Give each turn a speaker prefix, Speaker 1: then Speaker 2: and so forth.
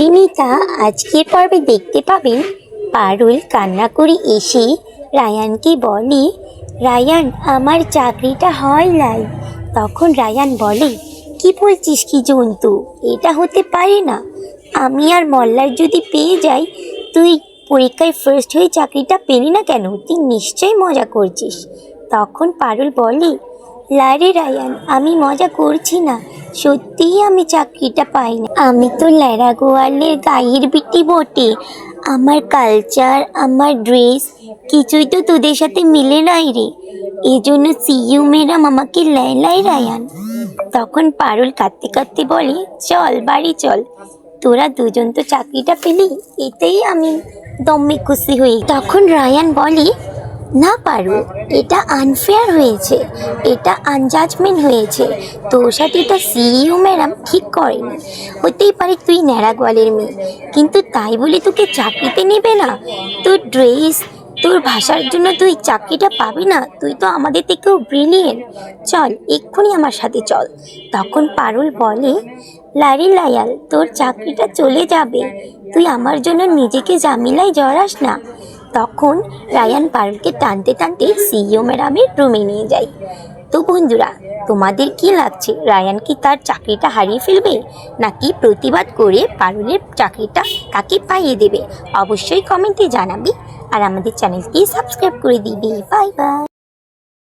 Speaker 1: পরিণীতা আজকের পর্বে দেখতে পাবেন পারুল কান্না করে এসে রায়ানকে বলে, রায়ান, আমার চাকরিটা হয় লাই তখন রায়ান বলে, কি বলছিস কি জন্তু? এটা হতে পারে না। আমি আর মল্লার যদি পেয়ে যাই, তুই পরীক্ষায় ফার্স্ট হয়ে চাকরিটা পেলি না কেন? তুই নিশ্চয়ই মজা করছিস। তখন পারুল বলে লারে রায়ান, আমি মজা করছি না। সত্যিই আমি চাকরিটা পাই না আমি তো ল্যারা গোয়ালের গায়ের বিটি। বটে আমার কালচার আমার ড্রেস কিছুই তো তোদের সাথে মিলে নাই রে। এজন্য সিইউ ম্যাডাম আমাকে লাই রায়ান। তখন পারুল কাঁদতে কাঁদতে বলে, চল, বাড়ি চল। তোরা দুজন তো চাকরিটা পেলি, এতেই আমি দমে খুশি হই। তখন রায়ান বলে না পারু, এটা আনফেয়ার হয়েছে, এটা আনজাজমেন্ট হয়েছে। তোর সাথে এটা সিইও ম্যাডাম ঠিক করেনি। হতেই পারে তুই ন্যাড়া গোয়ালের মেয়ে, কিন্তু তাই বলে তোকে চাকরিতে নেবে না। তোর ড্রেস তোর ভাষার জন্য তুই চাকরিটা পাবি না, তুই তো আমাদের থেকেও ব্রিলিয়েন্ট চল, এক্ষুনি আমার সাথে চল। তখন পারুল বলে, লারি লায়াল, তোর চাকরিটা চলে যাবে। তুই আমার জন্য নিজেকে জামিলায় জড়াস না। তখন রায়ান পারুলকে টানতে টানতে সিইও ম্যাডামের রুমে নিয়ে যাই তো বন্ধুরা, তোমাদের কি লাগছে? রায়ান কি তার চাকরিটা হারিয়ে ফেলবে? নাকি প্রতিবাদ করে পারুলের চাকরিটা তাকে পাইয়ে দেবে? অবশ্যই কমেন্টে জানাবি। আর আমাদের চ্যানেলটি সাবস্ক্রাইব করে দিবি। Bye bye.